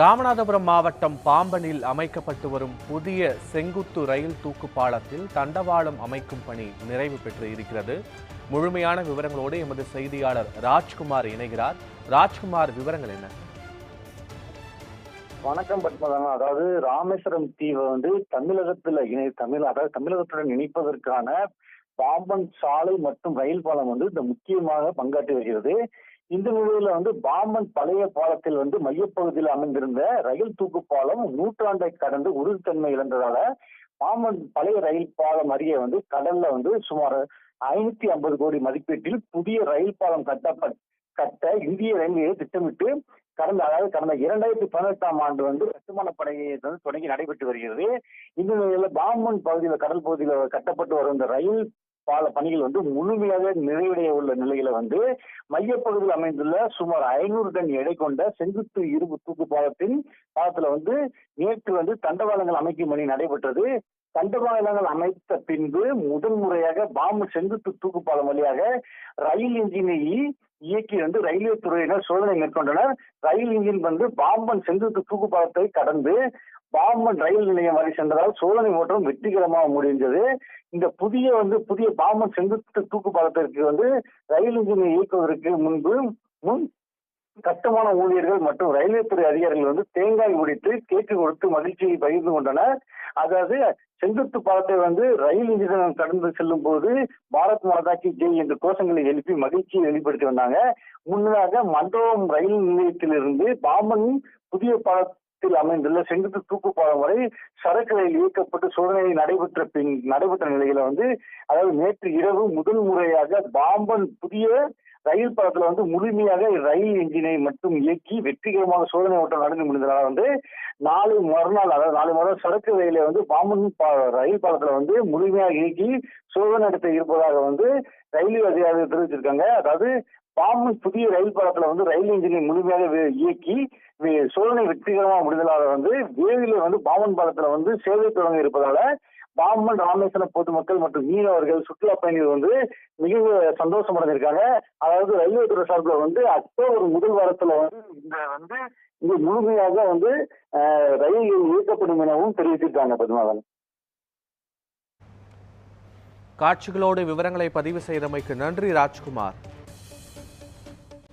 ராமநாதபுரம் மாவட்டம் பாம்பனில் அமைக்கப்பட்டு வரும் புதிய செங்குத்து ரயில் தூக்கு பாலத்தில் தண்டவாளம் அமைக்கும் பணி நிறைவு பெற்று இருக்கிறது. முழுமையான விவரங்களோடு எமது செய்தியாளர் ராஜ்குமார் இணைகிறார். ராஜ்குமார் விவரங்கள் என்ன? வணக்கம் பத்மதானா அதாவது ராமேஸ்வரம் தீவை வந்து தமிழகத்துல இணை தமிழ் அதாவது தமிழகத்துடன் இணைப்பதற்கான பாம்பன் சாலை மற்றும் ரயில் பாலம் வந்து இந்த முக்கியமாக பங்காற்றி வருகிறது. இந்த நிலையில வந்து பாம்பன் பழைய பாலத்தில் வந்து மையப்பகுதியில் அமைந்திருந்த ரயில் தூக்கு பாலம் நூற்றாண்டை கடந்து உறுதித்தன்மை இழந்ததால பாம்பன் பழைய ரயில் பாலம் அருகே வந்து கடல்ல வந்து சுமார் ஐநூத்தி ஐம்பது கோடி மதிப்பீட்டில் புதிய ரயில் பாலம் கட்டப்பட் கட்ட இந்திய ரயில்வே திட்டமிட்டு கடந்த அதாவது கடந்த இரண்டாயிரத்தி பதினெட்டாம் ஆண்டு வந்து கட்டுமான பணியை வந்து தொடங்கி நடைபெற்று வருகிறது. இந்த நிலையில பாம்பன் பகுதியில் கடல் பகுதியில் கட்டப்பட்டு வரும் இந்த ரயில் பால பணிகள் வந்து முழுமையாக நிறைவடைய உள்ள நிலையில வந்து மையப்பகுதியில் அமைந்துள்ள சுமார் ஐநூறு டன் எடை கொண்ட செங்குத்து இரும்பு தூக்கு பாலத்தின் பாலத்துல வந்து நேற்று வந்து தண்டவாளங்கள் அமைக்கும் பணி நடைபெற்றது. தண்டவாளங்கள் அமைத்த பின்பு முதல் முறையாக பாம்பு செங்குத்து தூக்கு பாலம் வழியாக ரயில் இன்ஜினை இயக்கி வந்து ரயில்வே துறையினர் சோதனை மேற்கொண்டனர். ரயில் இன்ஜின் வந்து பாம்பன் செங்குத்து தூக்கு பாலத்தை கடந்து பாம்பன் ரயில் நிலையம் வரை சென்றதால் சோதனை ஓட்டம் வெற்றிகரமாக முடிந்தது. இந்த புதிய வந்து புதிய பாம்பன் செங்குத்து தூக்கு பாலத்திற்கு வந்து ரயில் இன்ஜினை இயக்குவதற்கு முன்பு முன் கட்டுமான ஊழியர்கள் மற்றும் ரயில்வே துறை அதிகாரிகள் வந்து தேங்காய் உடைத்து கேக்கு கொடுத்து மகிழ்ச்சியை பகிர்ந்து கொண்டனர். அதாவது செங்குத்து பாலத்தை வந்து ரயில் இன்ஜின் கடந்து செல்லும் போது பாரத் மாதாக்கி ஜெய் என்ற கோஷங்களை எழுப்பி மகிழ்ச்சியை வெளிப்படுத்தி வந்தாங்க. முன்னதாக மண்டபம் ரயில் நிலையத்திலிருந்து பாம்பன் புதிய பாலத்தில் அமைந்துள்ள செங்குத்து தூக்கு பாலம் வரை சரக்கு ரயில் இயக்கப்பட்டு சோதனை நடைபெற்ற பின் நடைபெற்ற நிலையில வந்து அதாவது நேற்று இரவு முதல் முறையாக பாம்பன் புதிய ரயில் பாலத்துல வந்து முழுமையாக ரயில் என்ஜினை மட்டும் இயக்கி வெற்றிகரமாக சோதனை ஓட்டம் நடந்து முடிந்ததால வந்து நாளை மறுநாள் அதாவது நாளை மறுநாள் சரக்கு ரயிலை வந்து பாம்பன் ரயில் பாலத்துல வந்து முழுமையாக இயக்கி சோதனை நடத்த இருப்பதாக வந்து ரயில்வே அதிகாரிகள் தெரிவிச்சிருக்காங்க. அதாவது பாம்பன் புதிய ரயில் பாலத்துல வந்து ரயில் இன்ஜினை முழுமையாக இயக்கி சோதனை வெற்றிகரமாக முடிந்ததால வந்து விரைவில் வந்து பாம்பன் பாலத்துல வந்து சேவை தொடங்க இருப்பதால பாம்பன் ராமேஸ்வரம் பொதுமக்கள் மற்றும் மீனவர்கள் சுற்றுலா பயணிகள் வந்து மிக சந்தோஷம் அடைஞ்சிருக்காங்க. அதாவது ரயில்வே துறை சார்பில் வந்து அக்டோபர் முதல் வாரத்துல வந்து இந்த வந்து இங்க முழுமையாக வந்து அஹ், ரயில்கள் இயக்கப்படும் எனவும் தெரிவித்திருக்காங்க பத்மாவன் காட்சிகளோடு விவரங்களை பதிவு செய்தமைக்கு நன்றி ராஜ்குமார்.